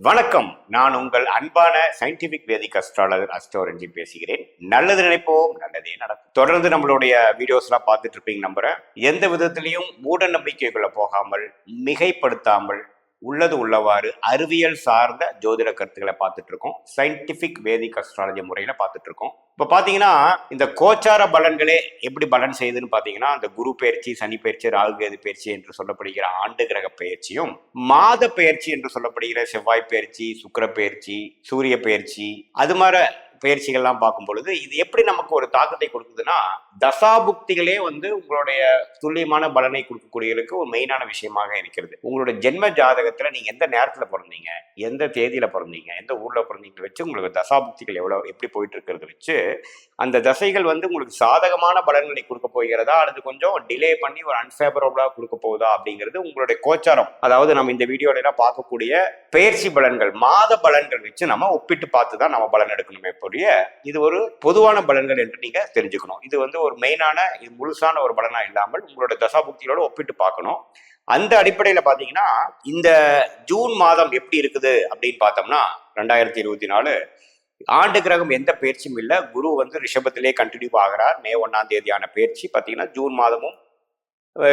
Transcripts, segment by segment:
வணக்கம். நான் உங்கள் அன்பான சயின்டிபிக் வேதிக் அஸ்ட்ராலஜர் அஸ்ட்ரோரஞ்சி பேசுகிறேன். நல்லது நினைப்போம் நல்லதே நடக்கும். தொடர்ந்து நம்மளுடைய வீடியோஸ்லாம் பார்த்துட்டு இருப்பீங்க நம்புறேன். எந்த விதத்திலையும் மூட நம்பிக்கைகளை போகாமல் மிகைப்படுத்தாமல் உள்ளது உள்ளவாறு அறிவியல் சார்ந்த ஜோதிட கருத்துக்களை பார்த்துட்டு இருக்கோம் சயின்டிபிக் வேதிக் அஸ்ட்ராலஜி முறையில பார்த்துட்டு இருக்கோம் இப்போ பார்த்தீங்கன்னா இந்த கோச்சார பலன்களே எப்படி பலன் செய்யுதுன்னு பார்த்தீங்கன்னா அந்த குரு பயிற்சி சனி பயிற்சி ராகுகேது பயிற்சி என்று சொல்லப்படுகிற ஆண்டு கிரக பயிற்சியும் மாத பயிற்சி என்று சொல்லப்படுகிற செவ்வாய் பயிற்சி சுக்கர பயிற்சி சூரிய பயிற்சி அது மாதிரி பயிற்சிகள்லாம் பார்க்கும் பொழுது இது எப்படி நமக்கு ஒரு தாக்கத்தை கொடுக்குதுன்னா தசாபுக்திகளே வந்து உங்களுடைய துல்லியமான பலனை கொடுக்கக்கூடியவருக்கு ஒரு மெயினான விஷயமாக இருக்கிறது. உங்களுடைய ஜென்ம ஜாதகத்துல நீங்க எந்த நேரத்துல பிறந்தீங்க எந்த தேதியில பிறந்தீங்க எந்த ஊர்ல பிறந்தீங்க வச்சு உங்களுக்கு தசாபுக்திகள் எவ்வளவு எப்படி போயிட்டு இருக்கிறது வச்சு அந்த தசைகள் வந்து உங்களுக்கு சாதகமான பலன்களை கொடுக்க போகிறதா அல்லது கொஞ்சம் டிலே பண்ணி ஒரு அன்ஃபேவரபுளா கொடுக்க போகுதா அப்படிங்கிறது உங்களுடைய கோச்சாரம். அதாவது நம்ம இந்த வீடியோல எல்லாம் பார்க்கக்கூடிய பயிற்சி பலன்கள் மாத பலன்கள் வச்சு நம்ம ஒப்பிட்டு பார்த்து தான் நம்ம பலன் எடுக்கணுமே பொரிய இது ஒரு பொதுவான பலன்கள் என்று நீங்க தெரிஞ்சுக்கணும். இது வந்து ஒரு மெயினான இது முழுசான ஒரு பலனா இல்லாமல் உங்களோட தசாபுக்தியோட ஒப்பிட்டு பார்க்கணும். அந்த அடிப்படையில் பார்த்தீங்கன்னா இந்த ஜூன் மாதம் எப்படி இருக்குது அப்படின்னு பார்த்தோம்னா ரெண்டாயிரத்தி இருபத்தி நாலு ஆண்டு கிரகம் எந்த பயிற்சியும் இல்லை. குரு வந்து ரிஷபத்திலே கண்டினியூ ஆகிறார். மே ஒன்னாம் தேதியான பயிற்சி பார்த்தீங்கன்னா ஜூன் மாதமும்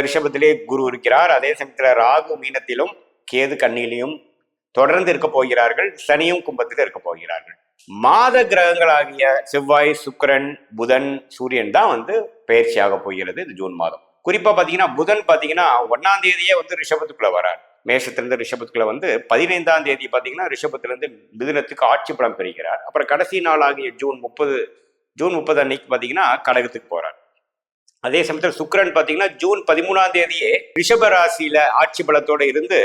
ரிஷபத்திலே குரு இருக்கிறார். அதே சமயத்தில் ராகு மீனத்திலும் கேது கண்ணிலையும் தொடர்ந்து இருக்க போகிறார்கள் சனியும் கும்பத்தில் இருக்க போகிறார்கள். மாத கிரகங்களாகிய செவ்வாய் சுக்கரன் புதன் சூரியன் தான் வந்து பயிற்சியாக போகிறது இந்த ஜூன் மாதம். குறிப்பா பாத்தீங்கன்னா புதன் பாத்தீங்கன்னா ஒன்னாம் தேதியே வந்து ரிஷபத்துக்குள்ள வரார். மேஷத்திலிருந்து ரிஷபத்துக்குள்ள வந்து பதினைந்தாம் தேதி பாத்தீங்கன்னா ரிஷபத்திலிருந்து மிதுனத்துக்கு ஆட்சி பலம் பெறுகிறார். அப்புறம் கடைசி நாள் ஆகிய ஜூன் முப்பது ஜூன் முப்பது அன்னைக்கு பாத்தீங்கன்னா கடகத்துக்கு போறார். அதே சமயத்தில் சுக்கரன் பாத்தீங்கன்னா ஜூன் பதிமூணாம் தேதியே ரிஷப ராசியில ஆட்சி பலத்தோட இருந்து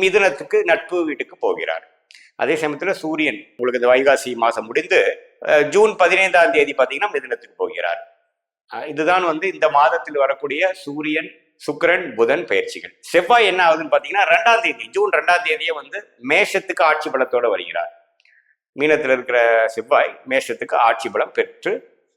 மிதுனத்துக்கு நட்பு வீட்டுக்கு போகிறார். அதே சமயத்தில் சூரியன் உங்களுக்கு இந்த வைகாசி மாதம் முடிந்து ஜூன் பதினைந்தாம் தேதி பார்த்தீங்கன்னா மிதுனத்துக்கு போகிறார். இதுதான் வந்து இந்த மாதத்தில் வரக்கூடிய சூரியன் சுக்கிரன் புதன் பயிற்சிகள். செவ்வாய் என்ன ஆகுதுன்னு பார்த்தீங்கன்னா ரெண்டாம் தேதி ஜூன் ரெண்டாம் தேதியே வந்து மேஷத்துக்கு ஆட்சி பலத்தோட வருகிறார். மீனத்தில் இருக்கிற செவ்வாய் மேஷத்துக்கு ஆட்சி பலம் பெற்று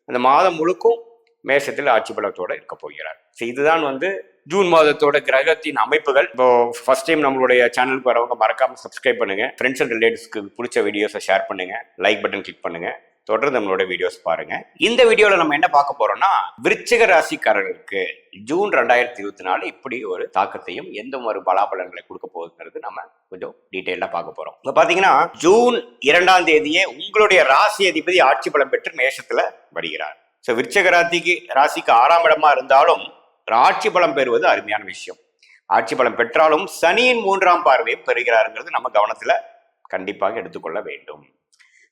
அந்த மாதம் முழுக்கும் மேஷத்தில் ஆட்சி பலத்தோடு இருக்க போகிறார். ஸோ இதுதான் வந்து ஜூன் மாதத்தோட கிரகத்தின் அமைப்புகள். இப்போ ஃபர்ஸ்ட் டைம் நம்மளுடைய சேனலுக்கு வரவங்க மறக்காம சப்ஸ்கிரைப் பண்ணுங்க. ஃப்ரெண்ட்ஸ் அண்ட் ரிலேட்டிவ்ஸ்க்கு பிடிச்ச வீடியோஸை ஷேர் பண்ணுங்க. லைக் பட்டன் கிளிக் பண்ணுங்க. தொடர்ந்து நம்மளோட வீடியோஸ் பாருங்க. இந்த வீடியோல நம்ம என்ன பார்க்க போறோம்னா விருச்சிக ராசிக்காரர்களுக்கு ஜூன் ரெண்டாயிரத்தி இருபத்தி நாலு இப்படி ஒரு தாக்கத்தையும் எந்த ஒரு பலாபலன்களை கொடுக்க போகுதுங்கிறது நம்ம கொஞ்சம் டீட்டெயிலாக பார்க்க போறோம். இப்போ பாத்தீங்கன்னா ஜூன் இரண்டாம் தேதியே உங்களுடைய ராசி அதிபதி ஆட்சி பலம் பெற்று மேஷத்துல வருகிறார். ஸோ விருச்சக ராசிக்கு ராசிக்கு ஆறாம் இடமா இருந்தாலும் ஆட்சி பலம் பெறுவது அருமையான விஷயம். ஆட்சி பலம் பெற்றாலும் சனியின் மூன்றாம் பார்வையை பெறுகிறாருங்கிறது நம்ம கவனத்துல கண்டிப்பாக எடுத்துக்கொள்ள வேண்டும்.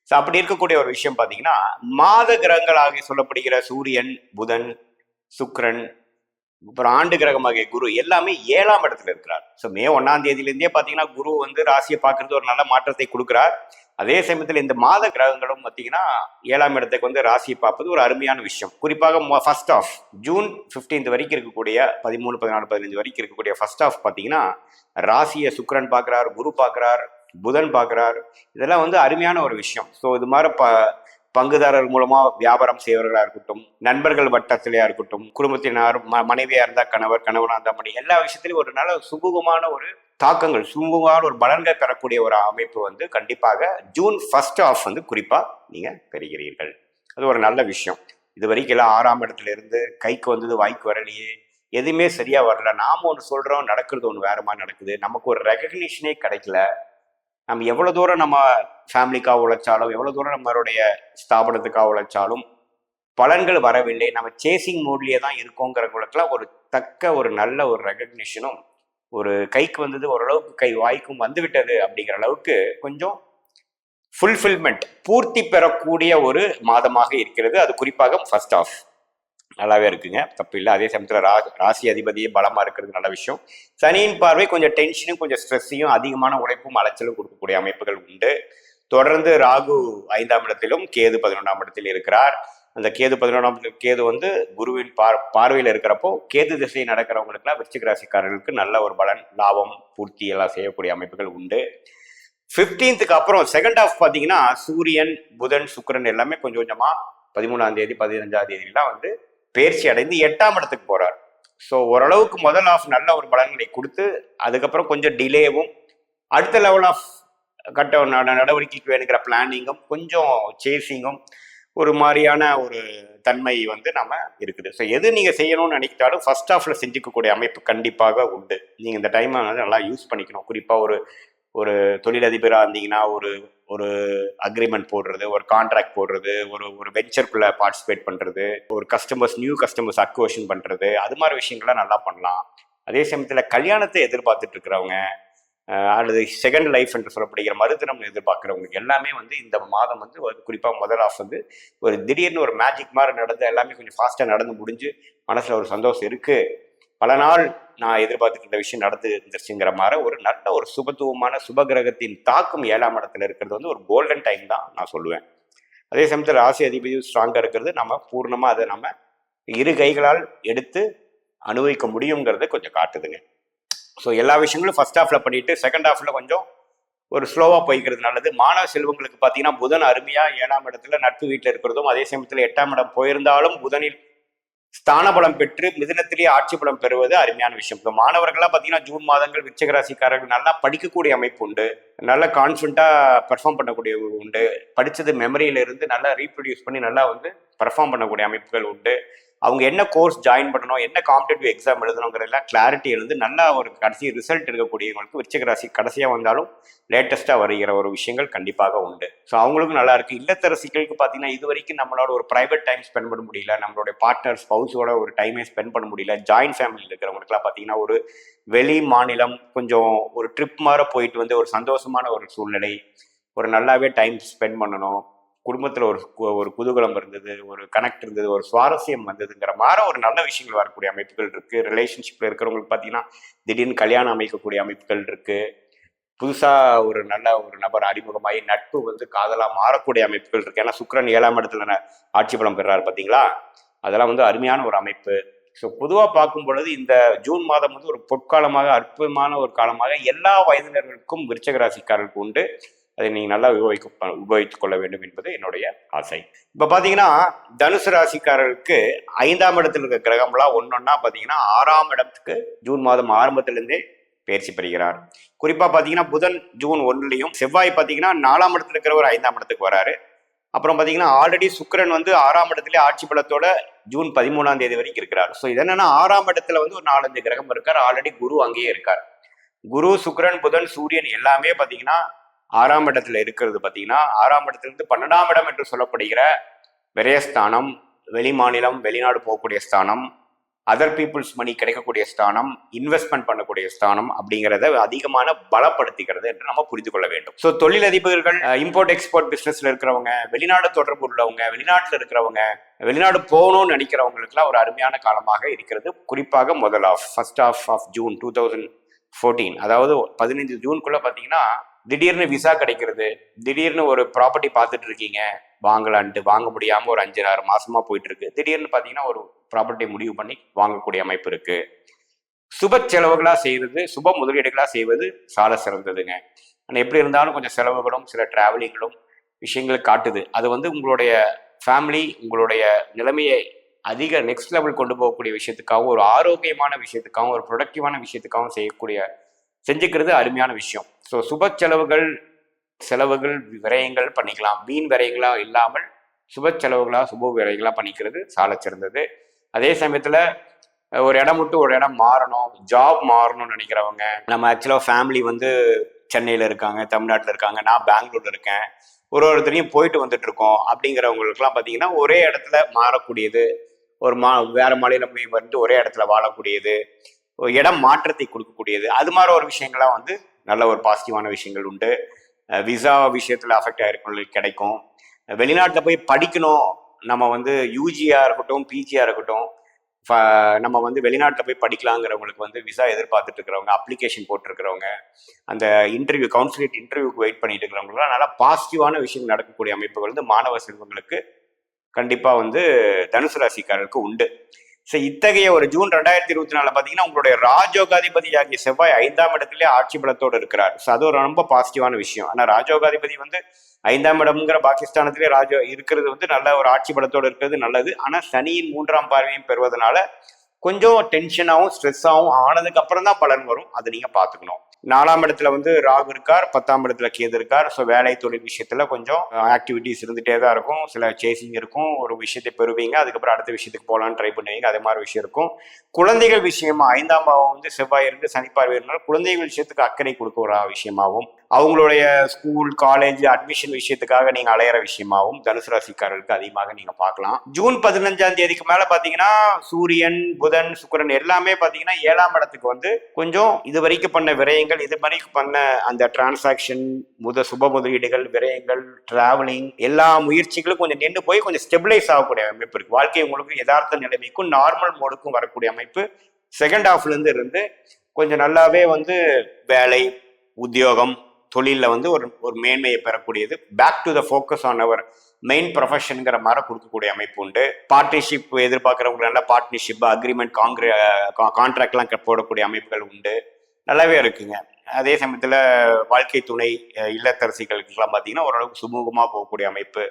ஸோ அப்படி இருக்கக்கூடிய ஒரு விஷயம் பார்த்தீங்கன்னா மாத கிரகங்களாக சொல்லப்படுகிற சூரியன் புதன் சுக்ரன் அப்புறம் ஆண்டு கிரகமாகிய குரு எல்லாமே ஏழாம் இடத்துல இருக்கிறார். ஸோ மே ஒன்னாம் தேதியிலேருந்தே பார்த்தீங்கன்னா குரு வந்து ராசியை பார்க்கறது ஒரு நல்ல மாற்றத்தை கொடுக்குறார். அதே சமயத்தில் இந்த மாத கிரகங்களும் பார்த்தீங்கன்னா ஏழாம் இடத்துக்கு வந்து ராசியை பார்ப்பது ஒரு அருமையான விஷயம். குறிப்பாக ஃபர்ஸ்ட் ஆஃப் ஜூன் 15th வரைக்கும் இருக்கக்கூடிய பதிமூணு பதினாலு பதினஞ்சு வரைக்கும் இருக்கக்கூடிய ஃபர்ஸ்ட் ஆஃப் பார்த்தீங்கன்னா ராசியை சுக்கரன் பார்க்குறார் குரு பார்க்குறார் புதன் பார்க்குறார் இதெல்லாம் வந்து அருமையான ஒரு விஷயம். ஸோ இது மாதிரி ப பங்குதாரர் மூலமா வியாபாரம் செய்வர்களா இருக்கட்டும் நண்பர்கள் வட்டத்திலேயா இருக்கட்டும் குடும்பத்தினர் ம மனைவியா இருந்தா கணவர் கணவனா இருந்தா மணி எல்லா விஷயத்திலையும் ஒரு நல்ல சுமூகமான ஒரு தாக்கங்கள் சுமூகமான ஒரு பலன்கள் பெறக்கூடிய ஒரு அமைப்பு வந்து கண்டிப்பாக ஜூன் ஃபர்ஸ்ட் ஆஃப் வந்து குறிப்பா நீங்க பெறுகிறீர்கள். அது ஒரு நல்ல விஷயம். இது வரைக்கும் எல்லாம் ஆறாம் இடத்துல இருந்து கைக்கு வந்தது வாய்க்கு வரலையே. எதுவுமே சரியா வரல. நாம ஒன்று சொல்றோம் நடக்கிறது ஒன்று வேற மாதிரி நடக்குது. நமக்கு ஒரு ரெகக்னிஷனே கிடைக்கல. நம்ம எவ்வளோ தூரம் நம்ம ஃபேமிலிக்காக உழைச்சாலும் எவ்வளோ தூரம் நம்மளுடைய ஸ்தாபனத்துக்காக உழைச்சாலும் பலன்கள் வரவில்லை. நம்ம சேசிங் மோட்லேயே தான் இருக்கோங்கிறவங்களுக்குலாம் ஒரு தக்க ஒரு நல்ல ஒரு ரெகக்னிஷனும் ஒரு கைக்கு வந்தது ஓரளவுக்கு கை வாய்க்கும் வந்துவிட்டது அப்படிங்கிற அளவுக்கு கொஞ்சம் ஃபுல்ஃபில்மெண்ட் பூர்த்தி பெறக்கூடிய ஒரு மாதமாக இருக்கிறது. அது குறிப்பாக ஃபர்ஸ்ட் ஆஃப் நல்லாவே இருக்குங்க. தப்பு இல்லை. அதே சமயத்தில் ரா ராசி அதிபதியே பலமாக இருக்கிறது நல்ல விஷயம். சனியின் பார்வை கொஞ்சம் டென்ஷனும் கொஞ்சம் ஸ்ட்ரெஸ்ஸையும் அதிகமான உழைப்பும் அலைச்சலும் கொடுக்கக்கூடிய அமைப்புகள் உண்டு. தொடர்ந்து ராகு ஐந்தாம் இடத்திலும் கேது பதினொன்றாம் இடத்தில் இருக்கிறார். அந்த கேது பதினொன்றாம் கேது வந்து குருவின் பார் பார்வையில் இருக்கிறப்போ கேது திசையை நடக்கிறவங்களுக்குலாம் விருச்சிக ராசிக்காரர்களுக்கு நல்ல ஒரு பலன் லாபம் பூர்த்தி எல்லாம் செய்யக்கூடிய அமைப்புகள் உண்டு. ஃபிஃப்டீன்த்துக்கு அப்புறம் செகண்ட் ஹாஃப் பார்த்தீங்கன்னா சூரியன் புதன் சுக்கிரன் எல்லாமே கொஞ்சம் கொஞ்சமாக பதிமூணாம் தேதி பதினஞ்சாம் தேதியெல்லாம் வந்து பயிற்சி அடைந்து எட்டாம் இடத்துக்கு போறார். ஸோ ஓரளவுக்கு முதல் ஆஃப் நல்ல ஒரு பலன்களை கொடுத்து அதுக்கப்புறம் கொஞ்சம் டிலேவும் அடுத்த லெவல் ஆஃப் கட்ட நடவடிக்கைக்கு வேணுங்கிற பிளானிங்கும் கொஞ்சம் சேசிங்கும் ஒரு மாதிரியான ஒரு தன்மை வந்து நம்ம இருக்குது. ஸோ எது நீங்கள் செய்யணும்னு நினைக்கிட்டாலும் ஃபர்ஸ்ட் ஆஃப்ல செஞ்சுக்கக்கூடிய அமைப்பு கண்டிப்பாக உண்டு. நீங்கள் இந்த டைமை வந்து நல்லா யூஸ் பண்ணிக்கணும். குறிப்பாக ஒரு ஒரு தொழிலதிபராக இருந்தீங்கன்னா ஒரு ஒரு அக்ரிமெண்ட் போடுறது ஒரு கான்ட்ராக்ட் போடுறது ஒரு ஒரு வெஞ்சருக்குள்ள பார்ட்டிசிபேட் பண்ணுறது ஒரு கஸ்டமர்ஸ் நியூ கஸ்டமர்ஸ் அக்வேஷன் பண்ணுறது அது மாதிரி விஷயங்கள்லாம் நல்லா பண்ணலாம். அதே சமயத்தில் கல்யாணத்தை எதிர்பார்த்துட்டு இருக்கிறவங்க அல்லது செகண்ட் லைஃப் என்று சொல்லப்படுகிற மறுதினம் எதிர்பார்க்குறவங்களுக்கு எல்லாமே வந்து இந்த மாதம் வந்து குறிப்பாக முதல் ஆஃப் வந்து ஒரு திடீர்னு ஒரு மேஜிக் மாதிரி நடந்து எல்லாமே கொஞ்சம் ஃபாஸ்ட்டாக நடந்து முடிஞ்சு மனசில் ஒரு சந்தோஷம் இருக்குது பல நாள் நான் எதிர்பார்த்துட்டு இருந்த விஷயம் நடந்து இருந்துருச்சுங்கிற மாதிரி ஒரு நல்ல ஒரு சுபத்துவமான சுபகிரகத்தின் தாக்கம் ஏழாம் இடத்துல இருக்கிறது வந்து ஒரு கோல்டன் டைம் தான் நான் சொல்லுவேன். அதே சமயத்தில் ராசி அதிபதியும் ஸ்ட்ராங்காக இருக்கிறது. நம்ம பூர்ணமாக அதை நம்ம இரு கைகளால் எடுத்து அனுபவிக்க முடியுங்கிறத கொஞ்சம் காட்டுதுங்க. ஸோ எல்லா விஷயங்களும் ஃபர்ஸ்ட் ஹாஃபில் பண்ணிட்டு செகண்ட் ஹாஃபில் கொஞ்சம் ஒரு ஸ்லோவாக போய்க்கிறது நல்லது. மாணவ செல்வங்களுக்கு பார்த்தீங்கன்னா புதன் அருமையாக ஏழாம் இடத்துல நட்பு வீட்டில் இருக்கிறதும் அதே சமயத்தில் எட்டாம் இடம் போயிருந்தாலும் புதனில் ஸ்தான பலம் பெற்று மிதினத்திலேயே ஆட்சி பலம் பெறுவது அருமையான விஷயம். இப்போ மாணவர்கள்லாம் பார்த்தீங்கன்னா ஜூன் மாதங்கள் விச்சகராசிக்காரர்கள் நல்லா படிக்கக்கூடிய அமைப்பு உண்டு. நல்லா கான்ஃபிடண்ட்டாக பெர்ஃபார்ம் பண்ணக்கூடிய உண்டு. படித்தது மெமரியில இருந்து நல்லா ரீப்ரொடியூஸ் பண்ணி நல்லா வந்து பெர்ஃபார்ம் பண்ணக்கூடிய அமைப்புகள் உண்டு. அவங்க என்ன கோர்ஸ் ஜாயின் பண்ணணும் என்ன காம்படேட்டிவ் எக்ஸாம் எழுதணுங்கிறதெல்லாம் கிளாரிட்டி இருந்து நல்லா ஒரு கடைசி ரிசல்ட் இருக்கக்கூடியவங்களுக்கு விருச்சிக ராசி கடைசியாக வந்தாலும் லேட்டஸ்ட்டாக வருகிற ஒரு விஷயங்கள் கண்டிப்பாக உண்டு. ஸோ அவங்களுக்கும் நல்லா இருக்கு. இல்லத்தரசிகளுக்கு பார்த்தீங்கன்னா இது வரைக்கும் நம்மளோட ஒரு ப்ரைவேட் டைம் ஸ்பெண்ட் பண்ண முடியல. நம்மளுடைய பார்ட்னர் ஸ்பவுஸோட ஒரு டைமே ஸ்பெண்ட் பண்ண முடியல. ஜாயின்ட் ஃபேமிலியில் இருக்கிறவங்களுக்குலாம் பார்த்தீங்கன்னா ஒரு வெளி மாநிலம் கொஞ்சம் ஒரு ட்ரிப் மாதிரி போயிட்டு வந்து ஒரு சந்தோஷமான ஒரு சூழ்நிலை ஒரு நல்லாவே டைம் ஸ்பெண்ட் பண்ணணும். குடும்பத்தில் ஒரு கு- ஒரு குதூகலம் இருந்தது ஒரு கனெக்ட் இருந்தது ஒரு சுவாரஸ்யம் வந்ததுங்கிற மாதிரி ஒரு நல்ல விஷயங்கள் வரக்கூடிய அமைப்புகள் இருக்கு. ரிலேஷன்ஷிப்ல இருக்கிறவங்களுக்கு பார்த்தீங்கன்னா திடீர்னு கல்யாணம் அமைக்கக்கூடிய அமைப்புகள் இருக்கு. புதுசா ஒரு நல்ல ஒரு நபர் அறிமுகமாகி நட்பு வந்து காதலா மாறக்கூடிய அமைப்புகள் இருக்கு. ஏன்னா சுக்ரன் ஏழாம் இடத்துல ஆட்சி பலம் பெறாரு பார்த்தீங்களா அதெல்லாம் வந்து அருமையான ஒரு அமைப்பு. ஸோ பொதுவாக பார்க்கும் பொழுது இந்த ஜூன் மாதம் வந்து ஒரு பொற்காலமாக அற்புதமான ஒரு காலமாக எல்லா வயதினர்களுக்கும் விருச்சக ராசிக்காரர்களுக்கு உண்டு. அதை நீங்கள் நல்லா உபயோகிக்க உபயோகித்துக் கொள்ள வேண்டும் என்பது என்னுடைய ஆசை. இப்போ பார்த்தீங்கன்னா தனுசு ராசிக்காரர்களுக்கு ஐந்தாம் இடத்துல இருக்க கிரகம்லாம் ஒன்னொன்னா பார்த்தீங்கன்னா ஆறாம் இடத்துக்கு ஜூன் மாதம் ஆரம்பத்திலேருந்தே பயிற்சி பெறுகிறார். குறிப்பாக பார்த்தீங்கன்னா புதன் ஜூன் ஒன்றுலையும் செவ்வாய் பார்த்தீங்கன்னா நாலாம் இடத்துல இருக்கிறவர் ஐந்தாம் இடத்துக்கு வராரு. அப்புறம் பார்த்தீங்கன்னா ஆல்ரெடி சுக்கிரன் வந்து ஆறாம் இடத்துல ஆட்சி பலத்தோட ஜூன் பதிமூணாம் தேதி வரைக்கும் இருக்கிறார். ஸோ இது என்னன்னா ஆறாம் இடத்துல வந்து ஒரு நாலஞ்சு கிரகம் இருக்கார். ஆல்ரெடி குரு அங்கேயே இருக்கார். குரு சுக்கரன் புதன் சூரியன் எல்லாமே பார்த்தீங்கன்னா ஆறாம் இடத்துல இருக்கிறது பார்த்தீங்கன்னா ஆறாம் இடத்துலேருந்து பன்னெண்டாம் இடம் என்று சொல்லப்படுகிற விரயஸ்தானம் வெளி மாநிலம் வெளிநாடு போகக்கூடிய ஸ்தானம் அதர் பீப்புள்ஸ் மணி கிடைக்கக்கூடிய ஸ்தானம் இன்வெஸ்ட்மெண்ட் பண்ணக்கூடிய ஸ்தானம் அப்படிங்கிறத அதிகமான பலப்படுத்திக்கிறது என்று நம்ம புரிந்து கொள்ள வேண்டும். ஸோ தொழிலதிபர்கள் இம்போர்ட் எக்ஸ்போர்ட் பிஸ்னஸ்ல இருக்கிறவங்க வெளிநாடு தொடர்பு உள்ளவங்க வெளிநாட்டில் இருக்கிறவங்க வெளிநாடு போகணும்னு நினைக்கிறவங்களுக்குலாம் ஒரு அருமையான காலமாக இருக்கிறது. குறிப்பாக முதல் of first of of June two thousand fourteen அதாவது பதினைஞ்சு ஜூனுக்குள்ள பார்த்தீங்கன்னா திடீர்னு விசா கிடைக்கிறது. திடீர்னு ஒரு ப்ராப்பர்ட்டி பார்த்துட்டு இருக்கீங்க. வாங்கலான்ட்டு வாங்க முடியாமல் ஒரு அஞ்சு ஆறு மாசமா போயிட்டு இருக்கு திடீர்னு பார்த்தீங்கன்னா ஒரு ப்ராப்பர்ட்டி முடிவு பண்ணி வாங்கக்கூடிய அமைப்பு இருக்கு. சுப செலவுகளாக செய்கிறது சுப முதலீடுகளாக செய்வது சால சிறந்ததுங்க. ஆனால் எப்படி இருந்தாலும் கொஞ்சம் செலவுகளும் சில டிராவலிங்களும் விஷயங்கள் காட்டுது. அது வந்து உங்களுடைய ஃபேமிலி உங்களுடைய நிலைமையை அதிக நெக்ஸ்ட் லெவல் கொண்டு போகக்கூடிய விஷயத்துக்காகவும் ஒரு ஆரோக்கியமான விஷயத்துக்காகவும் ஒரு ப்ரொடக்டிவான விஷயத்துக்காகவும் செய்யக்கூடிய செஞ்சுக்கிறது அருமையான விஷயம். ஸோ சுப செலவுகள் செலவுகள் விரயங்கள் பண்ணிக்கலாம். வீண் விரயங்களாக இல்லாமல் சுப செலவுகளாக சுப விரயங்களாக பண்ணிக்கிறது சால சிறந்தது. அதே சமயத்தில் ஒரு இடம் விட்டு ஒரு இடம் மாறணும் ஜாப் மாறணும்னு நினைக்கிறவங்க நம்ம ஆக்சுவலாக ஃபேமிலி வந்து சென்னையில் இருக்காங்க தமிழ்நாட்டில் இருக்காங்க நான் பெங்களூர்ல இருக்கேன் ஒரு ஒருத்தரையும் போயிட்டு வந்துட்டு இருக்கோம் அப்படிங்கிறவங்களுக்குலாம் பார்த்தீங்கன்னா ஒரே இடத்துல மாறக்கூடியது ஒரு மா வேற மாநிலம் போய் வந்து ஒரே இடத்துல வாழக்கூடியது. இடம் மாற்றத்தை கொடுக்கக்கூடியது. அது மாதிரி ஒரு விஷயங்கள்லாம் வந்து நல்ல ஒரு பாசிட்டிவான விஷயங்கள் உண்டு. விசா விஷயத்தில் அஃபெக்ட் ஆகிருக்கவங்களுக்கு கிடைக்கும். வெளிநாட்டில் போய் படிக்கணும். நம்ம வந்து யூஜியாக இருக்கட்டும் பிஜியாக இருக்கட்டும் ஃப- நம்ம வந்து வெளிநாட்டில் போய் படிக்கலாங்கிறவங்களுக்கு வந்து விசா எதிர்பார்த்துட்டு இருக்கிறவங்க அப்ளிகேஷன் போட்டிருக்கிறவங்க அந்த இன்டர்வியூ கவுன்சிலேட் இன்டர்வியூக்கு வெயிட் பண்ணிட்டு இருக்கிறவங்களாம் நல்லா பாசிட்டிவான விஷயம் நடக்கக்கூடிய அமைப்புகள் வந்து மாணவ செல்வங்களுக்கு கண்டிப்பாக வந்து தனுசு ராசிக்காரருக்கு உண்டு. ஸோ இத்தகைய ஒரு ஜூன் ரெண்டாயிரத்தி இருபத்தி நாலில் பார்த்தீங்கன்னா உங்களுடைய ராஜோகாதிபதி ஆகிய செவ்வாய் ஐந்தாம் இடத்துலேயே ஆட்சி பலத்தோடு இருக்கிறார். ஸோ அது ஒரு ரொம்ப பாசிட்டிவான விஷயம். ஆனால் ராஜோகாதிபதி வந்து ஐந்தாம் இடம்ங்கிற பாகிஸ்தானத்திலே ராஜோ இருக்கிறது வந்து நல்ல ஒரு ஆட்சி பலத்தோடு இருக்கிறது நல்லது. ஆனால் சனியின் மூன்றாம் பார்வையும் பெறுவதனால கொஞ்சம் டென்ஷனாகவும் ஸ்ட்ரெஸ்ஸாகவும் ஆனதுக்கு அப்புறம் தான் பலன் வரும். அதை நீங்க பார்த்துக்கணும். நாலாம் இடத்துல வந்து ராகு இருக்கார் பத்தாம் இடத்துல கேது இருக்கார். ஸோ வேலை தொழில் விஷயத்துல கொஞ்சம் ஆக்டிவிட்டிஸ் இருந்துகிட்டே தான் இருக்கும். சில சேசிங் இருக்கும். ஒரு விஷயத்தை பெறுவீங்க. அதுக்கப்புறம் அடுத்த விஷயத்துக்கு போகலான்னு ட்ரை பண்ணுவீங்க. அதே மாதிரி விஷயம் இருக்கும். குழந்தைகள் விஷயமா ஐந்தாம் பாவம் வந்து செவ்வாய் இருந்து சனிப்பார்வை இருந்தால் குழந்தைகள் விஷயத்துக்கு அக்கறை கொடுக்குற ஒரு விஷயமாகவும் அவங்களுடைய ஸ்கூல் காலேஜ் அட்மிஷன் விஷயத்துக்காக நீங்க அலையிற விஷயமாவும் தனுசு ராசிக்காரர்களுக்கு அதிகமாக நீங்க பார்க்கலாம். ஜூன் பதினஞ்சாம் தேதிக்கு மேல பாத்தீங்கன்னா சூரியன் புதன் சுக்கிரன் எல்லாமே பாத்தீங்கன்னா ஏழாம் இடத்துக்கு வந்து கொஞ்சம் இது வரைக்கும் பண்ண விரயங்கள் இது வரைக்கும் பண்ண அந்த டிரான்சாக்ஷன் முத சுப முதலீடுகள் விரயங்கள் டிராவலிங் எல்லா முயற்சிகளும் கொஞ்சம் நின்று போய் கொஞ்சம் ஸ்டெபிளைஸ் ஆகக்கூடிய அமைப்பு இருக்கு. வாழ்க்கை உங்களுக்கு யதார்த்த நிலைமைக்கும் நார்மல் மோடுக்கும் வரக்கூடிய அமைப்பு. செகண்ட் ஹாஃப்ல இருந்து இருந்து கொஞ்சம் நல்லாவே வந்து வேலை உத்தியோகம் தொழிலில் வந்து ஒரு ஒரு மேன்மையை பெறக்கூடியது. Back to the focus on our main ப்ரொஃபஷனுங்கிற மாதிரி கொடுக்கக்கூடிய அமைப்பு உண்டு. பார்ட்னர்ஷிப் எதிர்பார்க்குறவங்க நல்ல பார்ட்னர்ஷிப் அக்ரிமெண்ட் காங்கிர கான்ட்ராக்ட்லாம் போடக்கூடிய அமைப்புகள் உண்டு. நல்லாவே இருக்குங்க. அதே சமயத்தில் வாழ்க்கை துணை இல்லத்தரசிகளுக்கெல்லாம் பார்த்தீங்கன்னா ஓரளவுக்கு சுமூகமாக போகக்கூடிய அமைப்பு.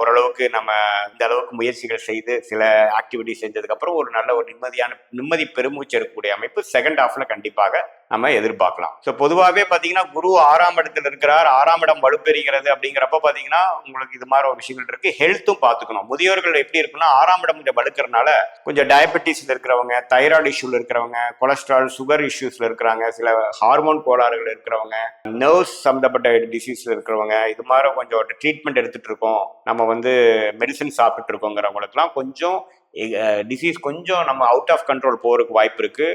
ஓரளவுக்கு நம்ம இந்த அளவுக்கு முயற்சிகள் செய்து சில ஆக்டிவிட்டி செஞ்சதுக்கப்புறம் ஒரு நல்ல ஒரு நிம்மதியான நிம்மதி பெருமூச்சு எடுக்கக்கூடிய அமைப்பு செகண்ட் ஹாஃபில் கண்டிப்பாக நம்ம எதிர்பார்க்கலாம். ஸோ பொதுவாகவே பார்த்தீங்கன்னா குரு ஆறாம் இடத்துல இருக்கிறார் ஆறாம் இடம் வலுப்பெறுகிறது அப்படிங்கிறப்ப பார்த்தீங்கன்னா உங்களுக்கு இது மாதிரி ஒரு விஷயங்கள் இருக்கு. ஹெல்த்தும் பார்த்துக்கணும். முதியோர்கள் எப்படி இருக்குன்னா ஆறாம் இடம் கொஞ்சம் வலுக்கிறனால கொஞ்சம் டயபெட்டிஸில் இருக்கிறவங்க தைராய்டு இஷ்யூவில் இருக்கிறவங்க கொலஸ்ட்ரால் சுகர் இஷ்யூஸில் இருக்கிறாங்க சில ஹார்மோன் கோளாறுகள் இருக்கிறவங்க நர்வ்ஸ் சம்மந்தப்பட்ட டிசீஸில் இருக்கிறவங்க இது மாதிரி கொஞ்சம் ட்ரீட்மெண்ட் எடுத்துட்டு இருக்கோம். நம்ம வந்து மெடிசன் சாப்பிட்டு இருக்கோங்கிறவங்களுக்குலாம் கொஞ்சம் டிசீஸ் கொஞ்சம் நம்ம அவுட் ஆஃப் கண்ட்ரோல் போகிறதுக்கு வாய்ப்பு இருக்குது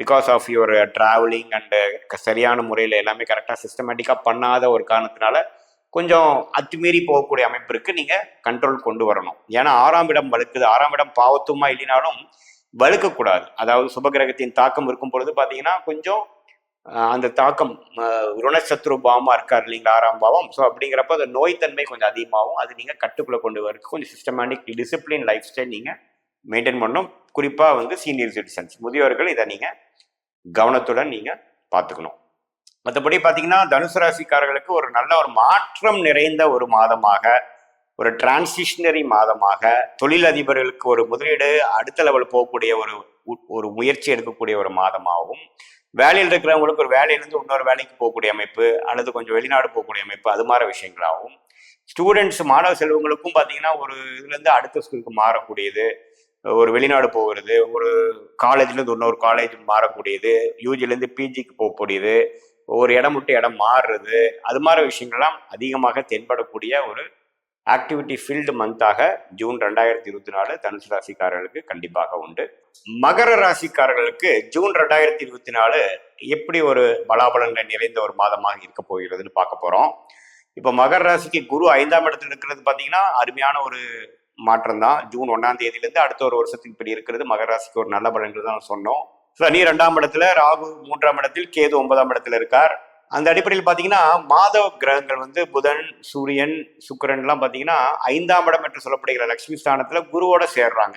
because of your travelling and சரியான முறையில் எல்லாமே கரெக்டாக சிஸ்டமேட்டிக்காக பண்ணாத ஒரு காரணத்தினால கொஞ்சம் அத்துமீறி போகக்கூடிய அமைப்பிற்கு நீங்கள் கண்ட்ரோல் கொண்டு வரணும். ஏன்னா ஆறாம் இடம் வலுக்குது. ஆறாம் இடம் பாவத்துமா இல்லைனாலும் வலுக்கக்கூடாது. அதாவது சுபகிரகத்தின் தாக்கம் இருக்கும் பொழுது பார்த்தீங்கன்னா கொஞ்சம் அந்த தாக்கம் ருணசத்ரு பாவமாக இருக்கார் இல்லைங்களா ஆறாம் பாவம். ஸோ அப்படிங்கிறப்ப அந்த நோய்த்தன்மை கொஞ்சம் அதிகமாகும் அது நீங்கள் கட்டுக்குள்ள கொண்டு வரக்கு கொஞ்சம் சிஸ்டமேட்டிக் டிசிப்ளின் லைஃப் ஸ்டைல் நீங்கள் மெயின்டைன் பண்ணணும். குறிப்பாக வந்து சீனியர் சிட்டிசன்ஸ் முதியோர்கள் இதை நீங்கள் கவனத்துடன் நீங்க பார்த்துக்கணும். மற்றபடி பார்த்தீங்கன்னா தனுசு ராசிக்காரர்களுக்கு ஒரு நல்ல ஒரு மாற்றம் நிறைந்த ஒரு மாதமாக ஒரு டிரான்சிஷனரி மாதமாக தொழிலதிபர்களுக்கு ஒரு முதலீடு அடுத்த லெவல் போகக்கூடிய ஒரு ஒரு முயற்சி எடுக்கக்கூடிய ஒரு மாதமாகவும் வேலையில் இருக்கிறவங்களுக்கு ஒரு வேலையிலேருந்து இன்னொரு வேலைக்கு போகக்கூடிய அமைப்பு அல்லது கொஞ்சம் வெளிநாடு போகக்கூடிய அமைப்பு அது மாதிரி விஷயங்களாகவும் ஸ்டூடெண்ட்ஸ் மாணவ செல்வங்களுக்கும் பார்த்தீங்கன்னா ஒரு இதுலேருந்து அடுத்த ஸ்கூலுக்கு மாறக்கூடியது. ஒரு வெளிநாடு போகிறது ஒரு காலேஜ்லேருந்து இன்னொரு காலேஜ் மாறக்கூடியது யூஜிலேருந்து பிஜிக்கு போகக்கூடியது ஒரு இடம் விட்டு இடம் மாறுறது அது மாதிரி விஷயங்கள்லாம் அதிகமாக தென்படக்கூடிய ஒரு ஆக்டிவிட்டி ஃபீல்டு மந்தாக ஜூன் ரெண்டாயிரத்தி இருபத்தி நாலு தனுசு ராசிக்காரர்களுக்கு கண்டிப்பாக உண்டு. மகர ராசிக்காரர்களுக்கு ஜூன் ரெண்டாயிரத்தி இருபத்தி நாலு எப்படி ஒரு பலாபலங்கள் நிறைந்த ஒரு மாதமாக இருக்க போகிறதுன்னு பார்க்க போகிறோம் இப்போ மகர ராசிக்கு குரு ஐந்தாம் இடத்துல இருக்கிறது பார்த்தீங்கன்னா அருமையான ஒரு மாற்றம் தான் ஜூன் ஒன்றாம் தேதியிலேருந்து அடுத்த ஒரு வருஷத்துக்கு இப்படி இருக்கிறது. மகராசிக்கு ஒரு நல்ல பலன்கள் தான் சொன்னோம். சனி ரெண்டாம் இடத்துல ராகு மூன்றாம் இடத்தில் கேது ஒன்பதாம் இடத்துல இருக்கார். அந்த அடிப்படையில் பார்த்தீங்கன்னா மாதவ கிரகங்கள் வந்து புதன் சூரியன் சுக்கரன்லாம் பார்த்தீங்கன்னா ஐந்தாம் இடம் என்று சொல்லப்படுகிற லட்சுமி ஸ்தானத்தில் குருவோட சேர்றாங்க.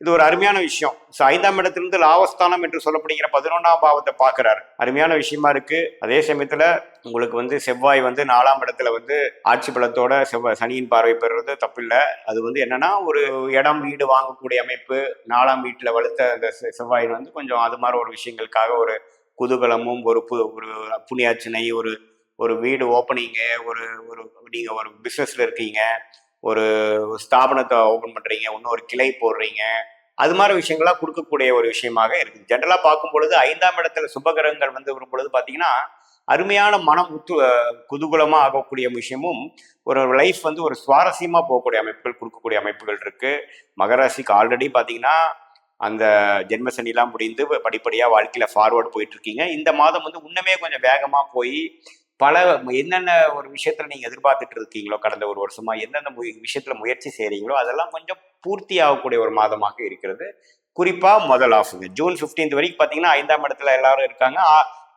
இது ஒரு அருமையான விஷயம். ஸோ ஐந்தாம் இடத்திலிருந்து லாவஸ்தானம் என்று சொல்லப்படுகிற பதினொன்றாம் பாவத்தை பார்க்கிறார். அருமையான விஷயமா இருக்கு. அதே சமயத்துல உங்களுக்கு வந்து செவ்வாய் வந்து நாலாம் இடத்துல வந்து ஆட்சி பலத்தோட செவ்வாய் சனியின் பார்வை பெறுறது தப்பில்லை அது வந்து என்னன்னா ஒரு இடம் வீடு வாங்கக்கூடிய அமைப்பு நாலாம் வீட்டில் வலுத்த அந்த செ- செவ்வாய் வந்து கொஞ்சம் அது மாதிரி ஒரு விஷயங்களுக்காக ஒரு குதூகலமும் ஒரு பு ஒரு புண்ணியாச்சனை ஒரு ஒரு வீடு ஓப்பனிங்கு ஒரு ஒரு நீங்கள் ஒரு பிஸ்னஸில் இருக்கீங்க. ஒரு ஸ்தாபனத்தை ஓப்பன் பண்ணுறீங்க இன்னும் ஒரு கிளை போடுறீங்க. அது மாதிரி விஷயங்களாக கொடுக்கக்கூடிய ஒரு விஷயமாக இருக்குது. ஜென்ரலாக பார்க்கும் பொழுது ஐந்தாம் இடத்துல சுபகிரகங்கள் வந்து வரும் பொழுது பார்த்தீங்கன்னா அருமையான மனம் உத்து குதூகலமாக ஆகக்கூடிய விஷயமும் ஒரு லைஃப் வந்து ஒரு சுவாரஸ்யமாக போகக்கூடிய அமைப்புகள் கொடுக்கக்கூடிய அமைப்புகள் இருக்கு. மகராசிக்கு ஆல்ரெடி பார்த்தீங்கன்னா அந்த ஜென்ம சனிலாம் முடிந்து படிப்படியாக வாழ்க்கையில் ஃபார்வர்டு போயிட்டு இருக்கீங்க. இந்த மாதம் வந்து இன்னுமே கொஞ்சம் வேகமாக போய் பல என்னென்ன ஒரு விஷயத்துல நீங்க எதிர்பார்த்துட்டு இருக்கீங்களோ கடந்த ஒரு வருஷமா எந்தெந்த விஷயத்துல முயற்சி செய்றீங்களோ அதெல்லாம் கொஞ்சம் பூர்த்தி ஆகக்கூடிய ஒரு மாதமாக இருக்கிறது. குறிப்பா முதல் ஆஃபுங்க ஜூன் 15th வரைக்கும் பாத்தீங்கன்னா ஐந்தாம் இடத்துல எல்லாரும் இருக்காங்க.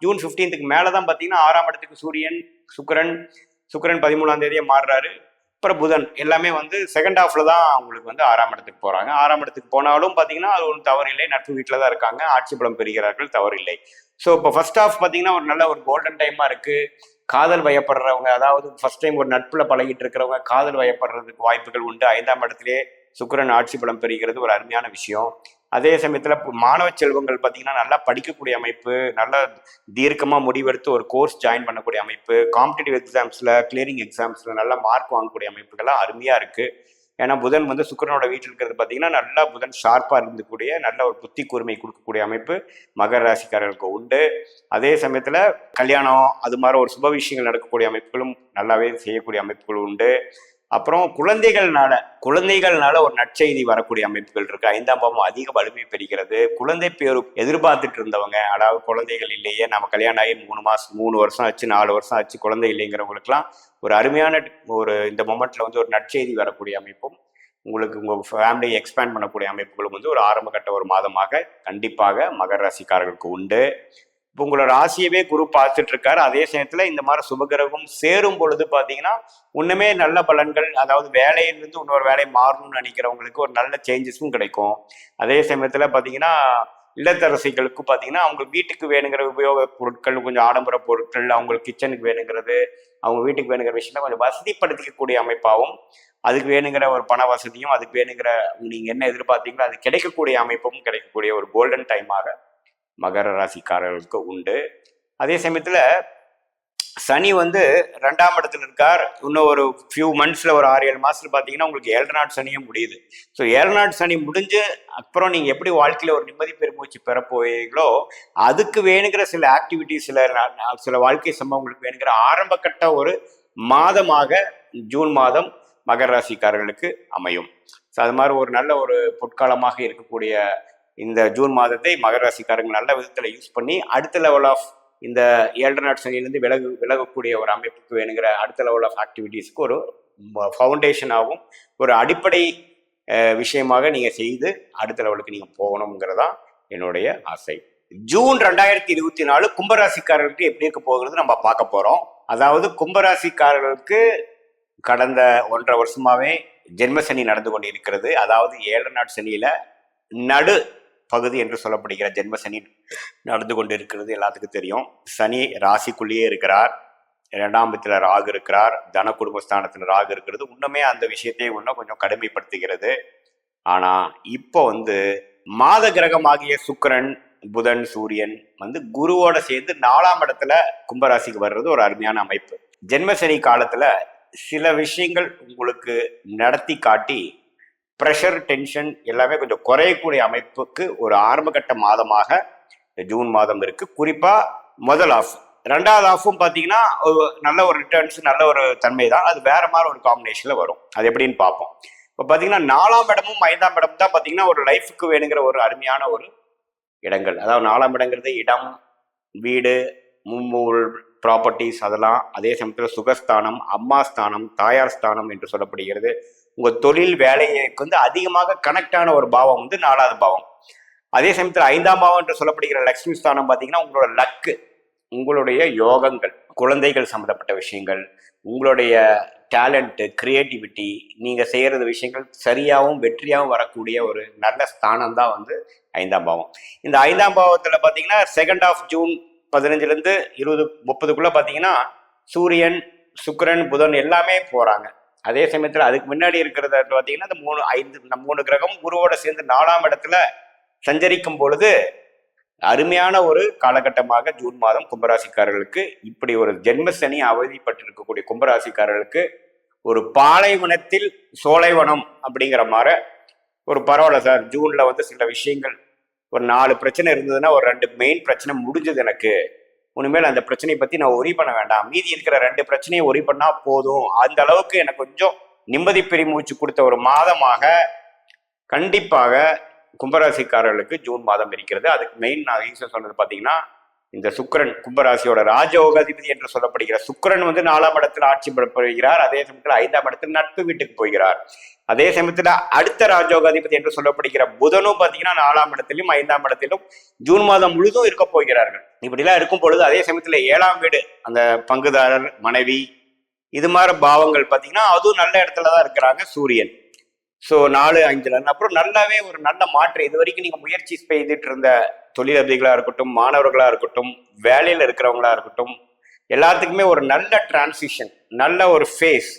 ஜூன் 15க்கு மேலதான் பாத்தீங்கன்னா ஆறாம் இடத்துக்கு சூரியன் சுக்கிரன் சுக்கரன் பதிமூணாம் தேதியே மாறுறாரு. அப்புறம் புதன் எல்லாமே வந்து செகண்ட் ஹாஃப்ல தான் அவங்களுக்கு வந்து ஆறாம் இடத்துக்கு போறாங்க. ஆறாம் இடத்துக்கு போனாலும் பாத்தீங்கன்னா அது ஒன்றும் தவறில்லை. நட்பு வீட்டில் தான் இருக்காங்க. ஆட்சி பலம் பெறுகிறார்கள் தவறில்லை. ஸோ இப்போ ஃபர்ஸ்ட் ஹாஃப் பார்த்தீங்கன்னா ஒரு நல்ல ஒரு கோல்டன் டைமா இருக்கு. காதல் வயப்படுறவங்க அதாவது ஃபர்ஸ்ட் டைம் ஒரு நட்புல பழகிட்டு இருக்கிறவங்க காதல் வயப்படுறதுக்கு வாய்ப்புகள் உண்டு. ஐந்தாம் இடத்திலே சுக்கரன் ஆட்சி பலம் பெறுகிறது ஒரு அருமையான விஷயம். அதே சமயத்தில் மாணவ செல்வங்கள் பார்த்தீங்கன்னா நல்லா படிக்கக்கூடிய அமைப்பு நல்லா தீர்க்கமாக முடிவெடுத்து ஒரு கோர்ஸ் ஜாயின் பண்ணக்கூடிய அமைப்பு காம்படிட்டிவ் எக்ஸாம்ஸில் கிளியரிங் எக்ஸாம்ஸில் நல்லா மார்க் வாங்கக்கூடிய அமைப்புகள்லாம் அருமையாக இருக்குது ஏன்னா புதன் வந்து சுக்கிரனோட வீட்டில் இருக்கிறது பார்த்தீங்கன்னா நல்லா புதன் ஷார்ப்பாக இருந்துக்கூடிய நல்ல ஒரு புத்தி கூர்மை கொடுக்கக்கூடிய அமைப்பு மகர ராசிக்காரர்களுக்கு உண்டு. அதே சமயத்தில் கல்யாணம் அது மாதிரி ஒரு சுப விஷயங்கள் நடக்கக்கூடிய அமைப்புகளும் நல்லாவே செய்யக்கூடிய அமைப்புகள் உண்டு. அப்புறம் குழந்தைகள்னால குழந்தைகள்னால ஒரு நற்செய்தி வரக்கூடிய அமைப்புகள் இருக்கு. ஐந்தாம் பாவம் அதிக வலிமை பெறுகிறது. குழந்தை பேரும் எதிர்பார்த்துட்டு இருந்தவங்க அதாவது குழந்தைகள் இல்லையே நம்ம கல்யாணம் ஆகி மூணு மாசம் மூணு வருஷம் ஆச்சு நாலு வருஷம் ஆச்சு குழந்தை இல்லைங்கிறவங்களுக்குலாம் ஒரு அருமையான ஒரு இந்த மொமெண்ட்ல வந்து ஒரு நற்செய்தி வரக்கூடிய அமைப்பும் உங்களுக்கு உங்க ஃபேமிலியை எக்ஸ்பேண்ட் பண்ணக்கூடிய அமைப்புகளும் வந்து ஒரு ஆரம்ப கட்ட ஒரு மாதமாக கண்டிப்பாக மகர ராசிக்காரர்களுக்கு உண்டு. இப்போ உங்களோட ராசியவே குரு பார்த்துட்டு இருக்காரு அதே சமயத்துல இந்த மாதிரி சுபகிரகம் சேரும் பொழுது பாத்தீங்கன்னா ஒண்ணுமே நல்ல பலன்கள் அதாவது வேலையிலிருந்து இன்னொரு வேலை மாறணும்னு நினைக்கிறவங்களுக்கு ஒரு நல்ல சேஞ்சஸும் கிடைக்கும். அதே சமயத்துல பாத்தீங்கன்னா இல்லத்தரசிகளுக்கு பார்த்தீங்கன்னா அவங்க வீட்டுக்கு வேணுங்கிற உபயோக பொருட்கள் கொஞ்சம் ஆடம்பர பொருட்கள் அவங்களுக்கு கிச்சனுக்கு வேணுங்கிறது அவங்க வீட்டுக்கு வேணுங்கிற விஷயத்த கொஞ்சம் வசதிப்படுத்திக்கக்கூடிய அமைப்பாகவும் அதுக்கு வேணுங்கிற ஒரு பண வசதியும் அதுக்கு வேணுங்கிற நீங்கள் என்ன எதிர்பார்த்தீங்களோ அது கிடைக்கக்கூடிய அமைப்பும் கிடைக்கக்கூடிய ஒரு கோல்டன் டைமாக மகர ராசிக்காரர்களுக்கு உண்டு. அதே சமயத்தில் சனி வந்து ரெண்டாம் இடத்துல இருக்கார். இன்னும் ஒரு ஃபியூ மந்த்ஸில் ஒரு ஆறு ஏழு மாதத்தில் பார்த்தீங்கன்னா உங்களுக்கு ஏழு நாட் சனியும் முடியுது. ஸோ ஏழு நாட் சனி முடிஞ்சு அப்புறம் நீங்கள் எப்படி வாழ்க்கையில் ஒரு நிம்மதி பெருமூச்சு பெறப்போவீங்களோ அதுக்கு வேணுங்கிற சில ஆக்டிவிட்டிஸ் சில சில வாழ்க்கை சம்பவங்களுக்கு வேணுங்கிற ஆரம்பக்கட்ட ஒரு மாதமாக ஜூன் மாதம் மகர ராசிக்காரர்களுக்கு அமையும். ஸோ அது மாதிரி ஒரு நல்ல ஒரு பொற்காலமாக இருக்கக்கூடிய இந்த ஜூன் மாதத்தை மகர ராசிக்காரங்க நல்ல விதத்தில் யூஸ் பண்ணி அடுத்த லெவல் ஆஃப் இந்த ஏழரை நாட் சனியிலேருந்து விலகு விலகக்கூடிய ஒரு அமைப்புக்கு வேணுங்கிற அடுத்த லெவல் ஆஃப் ஆக்டிவிட்டீஸ்க்கு ஒரு ஃபவுண்டேஷனாகவும் ஒரு அடிப்படை விஷயமாக நீங்கள் செய்து அடுத்த லெவலுக்கு நீங்கள் போகணுங்கிறதான் என்னுடைய ஆசை. ஜூன் ரெண்டாயிரத்தி இருபத்தி நாலு கும்பராசிக்காரர்களுக்கு எப்படி இருக்க போகிறது நம்ம பார்க்க போகிறோம் அதாவது கும்பராசிக்காரர்களுக்கு கடந்த ஒன்றரை வருஷமாகவே ஜென்மசனி நடந்து கொண்டு இருக்கிறது அதாவது ஏழு நாட் சனியில் நடு பகுதி என்று சொல்லப்படுகிற ஜென்ம சனி நடந்து கொண்டு இருக்கிறது எல்லாத்துக்கும் தெரியும். சனி ராசிக்குள்ளேயே இருக்கிறார். இரண்டாம் இடத்துல ராகு இருக்கிறார். தன குடும்பஸ்தானத்தில் ராகு இருக்கிறது. இன்னுமே அந்த விஷயத்தை இன்னும் கொஞ்சம் கடுமைப்படுத்துகிறது. ஆனால் இப்போ வந்து மாத கிரகமாகிய சுக்கரன் புதன் சூரியன் வந்து குருவோட சேர்ந்து நாலாம் இடத்துல கும்பராசிக்கு வர்றது ஒரு அருமையான அமைப்பு. ஜென்மசனி காலத்துல சில விஷயங்கள் உங்களுக்கு நடத்தி காட்டி ப்ரெஷர் டென்ஷன் எல்லாமே கொஞ்சம் குறையக்கூடிய அமைப்புக்கு ஒரு ஆரம்பகட்ட மாதமாக ஜூன் மாதம் இருக்குது குறிப்பாக முதல் ஆஃப் ரெண்டாவது ஆஃபும் பார்த்தீங்கன்னா நல்ல ஒரு ரிட்டர்ன்ஸ் நல்ல ஒரு தன்மை தான். அது வேற மாதிரி ஒரு காம்பினேஷனில் வரும். அது எப்படின்னு பார்ப்போம். இப்போ பார்த்தீங்கன்னா நாலாம் இடமும் ஐந்தாம் இடம் தான் பார்த்தீங்கன்னா ஒரு லைஃபுக்கு வேணுங்கிற ஒரு அருமையான ஒரு இடங்கள். அதாவது நாலாம் இடங்கிறது இடம் வீடு மும்மூல் ப்ராப்பர்ட்டிஸ் அதெல்லாம் அதே சமயத்தில் சுகஸ்தானம் அம்மா ஸ்தானம் தாயார் ஸ்தானம் என்று சொல்லப்படுகிறது. உங்கள் தொழில் வேலைக்கு வந்து அதிகமாக கனெக்ட் ஆன ஒரு பாவம் வந்து நாலாவது பாவம். அதே சமயத்தில் ஐந்தாம் பாவம் என்று சொல்லப்படுகிற லக்ஷ்மி ஸ்தானம் பார்த்தீங்கன்னா உங்களோட லக்கு உங்களுடைய யோகங்கள் குழந்தைகள் சம்மந்தப்பட்ட விஷயங்கள் உங்களுடைய டேலண்ட்டு கிரியேட்டிவிட்டி நீங்கள் செய்கிறது விஷயங்கள் சரியாகவும் வெற்றியாகவும் வரக்கூடிய ஒரு நல்ல ஸ்தானம் தான் வந்து ஐந்தாம் பாவம். இந்த ஐந்தாம் பாவத்தில் பார்த்தீங்கன்னா செகண்ட் ஆஃப் ஜூன் பதினஞ்சுலேருந்து இருபது முப்பதுக்குள்ளே பார்த்தீங்கன்னா சூரியன் சுக்கரன் புதன் எல்லாமே போகிறாங்க அதே சமயத்தில் அதுக்கு முன்னாடி இருக்கிறத பார்த்தீங்கன்னா இந்த மூணு ஐந்து மூணு கிரகம் குருவோட சேர்ந்து நாலாம் இடத்துல சஞ்சரிக்கும் பொழுது அருமையான ஒரு காலகட்டமாக ஜூன் மாதம் கும்பராசிக்காரர்களுக்கு இப்படி ஒரு ஜென்மசனி அவதிப்பட்டிருக்கக்கூடிய கும்பராசிக்காரர்களுக்கு ஒரு பாலைவனத்தில் சோலைவனம் அப்படிங்கிற மாதிரி ஒரு பரவாயில்ல சார். ஜூனில் வந்து சில விஷயங்கள் ஒரு நாலு பிரச்சனை இருந்ததுன்னா ஒரு ரெண்டு மெயின் பிரச்சனை முடிஞ்சது எனக்கு. உனிமேல் அந்த பிரச்சனையை பத்தி நான் ஒரி பண்ண வேண்டாம். மீதி இருக்கிற ரெண்டு பிரச்சனையை ஒரி பண்ணா போதும். அந்த அளவுக்கு எனக்கு கொஞ்சம் நிம்மதி பெருமூச்சு கொடுத்த ஒரு மாதமாக கண்டிப்பாக கும்பராசிக்காரர்களுக்கு ஜூன் மாதம் இருக்கிறது. அதுக்கு மெயின் நான் ஈஸியாக சொன்னது பார்த்தீங்கன்னா இந்த சுக்கரன் கும்பராசியோட ராஜயோகாதிபதி என்று சொல்லப்படுகிற சுக்கரன் வந்து நாலாம் இடத்துல ஆட்சி பெறுகிறார் அதே சமயத்தில் ஐந்தாம் இடத்துல நட்பு வீட்டுக்கு போகிறார். அதே சமயத்தில் அடுத்த ராஜயோகாதிபதி என்று சொல்லப்படுகிற புதனும் பார்த்தீங்கன்னா நாலாம் இடத்திலும் ஐந்தாம் இடத்திலும் ஜூன் மாதம் முழுதும் இருக்க போகிறார்கள். இப்படிலாம் இருக்கும் பொழுது அதே சமயத்தில் ஏழாம் வீடு அந்த பங்குதாரர் மனைவி இது மாதிரி பாவங்கள் பார்த்தீங்கன்னா அதுவும் நல்ல இடத்துல தான் இருக்கிறாங்க சூரியன். ஸோ நாலு அஞ்சுல. அப்புறம் நல்லாவே ஒரு நல்ல மாற்று. இது வரைக்கும் நீங்கள் முயற்சி செய்துட்டு இருந்த தொழிலதிகளாக இருக்கட்டும் மாணவர்களாக இருக்கட்டும் வேலையில் இருக்கிறவங்களா இருக்கட்டும் எல்லாத்துக்குமே ஒரு நல்ல டிரான்சிஷன் நல்ல ஒரு ஃபேஸ்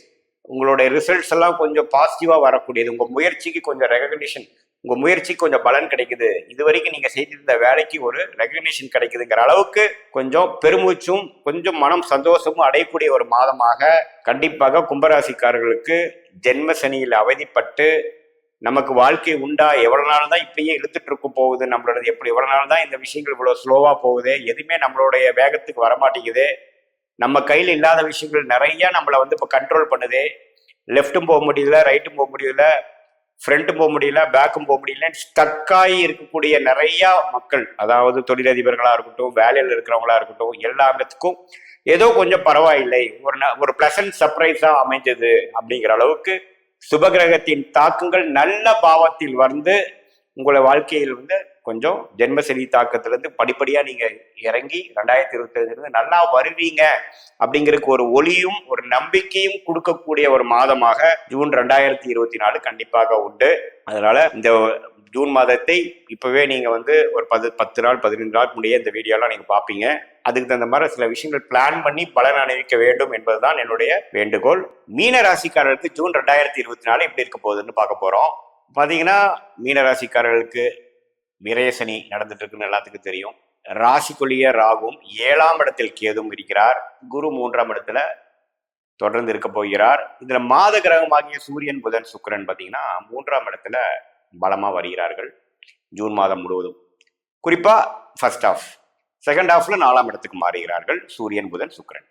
உங்களுடைய ரிசல்ட்ஸ் எல்லாம் கொஞ்சம் பாசிட்டிவாக வரக்கூடியது. உங்கள் முயற்சிக்கு கொஞ்சம் ரெகக்னிஷன் உங்க முயற்சி கொஞ்சம் பலன் கிடைக்குது. இது வரைக்கும் நீங்க செய்திருந்த வேலைக்கு ஒரு ரெகக்னிஷன் கிடைக்குதுங்கிற அளவுக்கு கொஞ்சம் பெருமூச்சும் கொஞ்சம் மனம் சந்தோஷமும் அடையக்கூடிய ஒரு மாதமாக கண்டிப்பாக கும்பராசிக்காரர்களுக்கு ஜென்ம சனியில் அவதிப்பட்டு நமக்கு வாழ்க்கை உண்டா? எவ்வளவு நாள் தான் இப்படியே இழுத்துட்டு இருக்க போகுது? நம்மளோட எப்படி? எவ்வளவு நாள் தான் இந்த விஷயங்கள் இவ்வளவு ஸ்லோவா போகுது? எதுவுமே நம்மளுடைய வேகத்துக்கு வரமாட்டேங்குது. நம்ம கையில் இல்லாத விஷயங்கள் நிறைய நம்மளை வந்து இப்போ கண்ட்ரோல் பண்ணுது. லெஃப்ட்டும் போக முடியல ரைட்டும் போக முடியல. ஃப்ரண்ட்டும் போக முடியல பேக்கும் போக முடியல. ஸ்டக்காகி இருக்கக்கூடிய நிறைய மக்கள் அதாவது தொழிலதிபர்களாக இருக்கட்டும் வேலையில் இருக்கிறவங்களா இருக்கட்டும் எல்லாத்துக்கும் ஏதோ கொஞ்சம் பரவாயில்லை. ஒரு ந- ஒரு பிளசன்ட் சர்ப்ரைஸாக அமைஞ்சது அப்படிங்கிற அளவுக்கு சுபகிரகத்தின் தாக்கங்கள் நல்ல பாவத்தில் வந்து உங்களை வாழ்க்கையில் வந்து கொஞ்சம் ஜென்மசரி தாக்கத்திலிருந்து படிப்படியாக நீங்கள் இறங்கி ரெண்டாயிரத்தி இருபத்தஞ்சிலிருந்து நல்லா வருவீங்க அப்படிங்கிறதுக்கு ஒரு ஒளியும் ஒரு நம்பிக்கையும் கொடுக்கக்கூடிய ஒரு மாதமாக ஜூன் ரெண்டாயிரத்தி இருபத்தி நாலு கண்டிப்பாக உண்டு. அதனால இந்த ஜூன் மாதத்தை இப்போவே நீங்கள் வந்து ஒரு பது பத்து நாள் பதினைந்து நாள் முடிய இந்த வீடியோலாம் நீங்கள் பார்ப்பீங்க அதுக்கு தகுந்த மாதிரி சில விஷயங்கள் பிளான் பண்ணி பலன் அணிவிக்க வேண்டும் என்பதுதான் என்னுடைய வேண்டுகோள். மீன ராசிக்காரர்களுக்கு ஜூன் ரெண்டாயிரத்தி இருபத்தி நாலு எப்படி இருக்க போகுதுன்னு பார்க்க போகிறோம் பார்த்தீங்கன்னா மீன விரேசனி நடந்துட்டு இருக்குன்னு எல்லாத்துக்கும் தெரியும். ராசிக்குள்ளிய ராகும் ஏழாம் இடத்தில் கேதும் இருக்கிறார். குரு மூன்றாம் இடத்துல தொடர்ந்து இருக்க போகிறார். இதுல மாத கிரகமாகிய சூரியன் புதன் சுக்கரன் பார்த்தீங்கன்னா மூன்றாம் இடத்துல பலமா வருகிறார்கள். ஜூன் மாதம் முழுவதும். குறிப்பா ஃபர்ஸ்ட் ஆஃப் செகண்ட் ஹாஃப்ல நாலாம் இடத்துக்கு மாறுகிறார்கள் சூரியன் புதன் சுக்கரன்.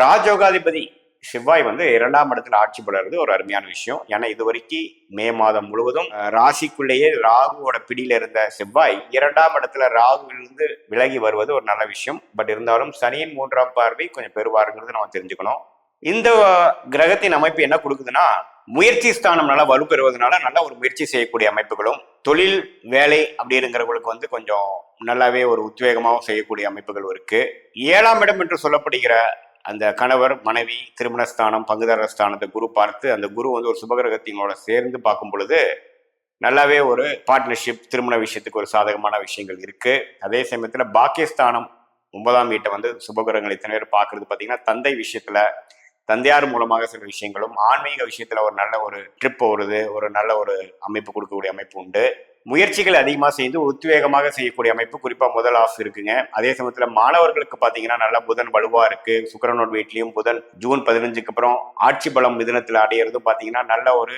ராஜோகாதிபதி செவ்வாய் வந்து இரண்டாம் இடத்துல ஆட்சி படுறது ஒரு அருமையான விஷயம். ஏன்னா இது வரைக்கும் மே மாதம் முழுவதும் ராசிக்குள்ளேயே ராகுவோட பிடியில இருந்த செவ்வாய் இரண்டாம் இடத்துல ராகுவிலிருந்து விலகி வருவது ஒரு நல்ல விஷயம். பட் இருந்தாலும் சனியின் மூன்றாம் பார்வை கொஞ்சம் பெறுவாருங்கிறது நம்ம தெரிஞ்சுக்கணும். இந்த கிரகத்தின் அமைப்பு என்ன கொடுக்குதுன்னா முயற்சி ஸ்தானம் நல்லா வலுப்பெறுவதனால நல்ல ஒரு முயற்சி செய்யக்கூடிய அமைப்புகளும் தொழில் வேலை அப்படிங்கிறவங்களுக்கு வந்து கொஞ்சம் நல்லாவே ஒரு உத்வேகமாகவும் செய்யக்கூடிய அமைப்புகள் இருக்கு. ஏழாம் இடம் என்று சொல்லப்படுகிற அந்த கணவர் மனைவி திருமணஸ்தானம் பங்குதாரர் ஸ்தானத்தை குரு பார்த்து அந்த குரு வந்து ஒரு சுபகிரகத்தினோட சேர்ந்து பார்க்கும் பொழுது நல்லாவே ஒரு பார்ட்னர்ஷிப் திருமண விஷயத்துக்கு ஒரு சாதகமான விஷயங்கள் இருக்குது அதே சமயத்தில் பாக்கியஸ்தானம் ஒன்பதாம் வீட்டை வந்து சுபகிரகங்கள் இத்தனை பேர் பார்க்கறது பார்த்தீங்கன்னா தந்தை விஷயத்தில் தந்தையார் மூலமாக சில விஷயங்களும் ஆன்மீக விஷயத்தில் ஒரு நல்ல ஒரு ட்ரிப் வருது ஒரு நல்ல ஒரு அமைப்பு கொடுக்கக்கூடிய அமைப்பு உண்டு. முயற்சிகள் அதிகமாக செய்து உத்வேகமாக செய்யக்கூடிய அமைப்பு குறிப்பாக முதல் ஆஃப் இருக்குங்க. அதே சமயத்தில் மாணவர்களுக்கு பார்த்தீங்கன்னா நல்லா புதன் வலுவாக இருக்கு. சுக்கிரனோட வீட்லையும் புதன் ஜூன் பதினஞ்சுக்கு அப்புறம் ஆட்சி பலம் மிதனத்தில் அடையிறது பார்த்தீங்கன்னா நல்ல ஒரு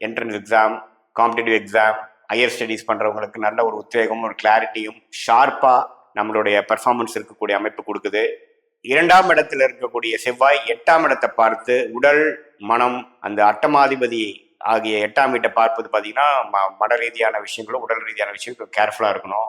entrance exam competitive exam higher studies பண்ணுறவங்களுக்கு நல்ல ஒரு உத்வேகமும் ஒரு கிளாரிட்டியும் ஷார்ப்பாக நம்மளுடைய பர்ஃபார்மன்ஸ் இருக்கக்கூடிய அமைப்பு கொடுக்குது. இரண்டாம் இடத்துல இருக்கக்கூடிய செவ்வாய் எட்டாம் இடத்தை பார்த்து உடல் மனம் அந்த அட்டமாதிபதி ஆகிய எட்டாம் வீட்டை பார்ப்பது பார்த்தீங்கன்னா ம- மன ரீதியான விஷயங்களும் உடல் ரீதியான விஷயங்களும் கேர்ஃபுல்லாக இருக்கணும்.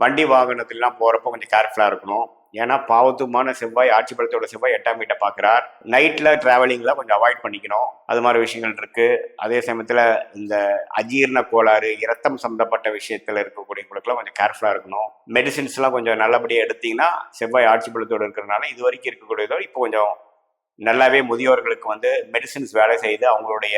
வண்டி வாகனத்திலாம் போகிறப்போ கொஞ்சம் கேர்ஃபுல்லாக இருக்கணும். ஏன்னா பாவத்துமான செவ்வாய் ஆட்சி பலத்தோட செவ்வாய் எட்டாம் வீட்டை பார்க்குறார். நைட்டில் ட்ராவலிங்கில் கொஞ்சம் அவாய்ட் பண்ணிக்கணும். அது மாதிரி விஷயங்கள் இருக்குது அதே சமயத்தில் இந்த அஜீரண கோளாறு இரத்தம் சம்மந்தப்பட்ட விஷயத்தில் இருக்கக்கூடியவங்களுக்குலாம் கொஞ்சம் கேர்ஃபுல்லாக இருக்கணும். மெடிசின்ஸ்லாம் கொஞ்சம் நல்லபடியாக எடுத்தீங்கன்னா செவ்வாய் ஆட்சி பலத்தோடு இருக்கிறனால இது வரைக்கும் இருக்கக்கூடியதோ இப்போ கொஞ்சம் நல்லாவே முதியோர்களுக்கு வந்து மெடிசின்ஸ் வேலை செய்து அவங்களுடைய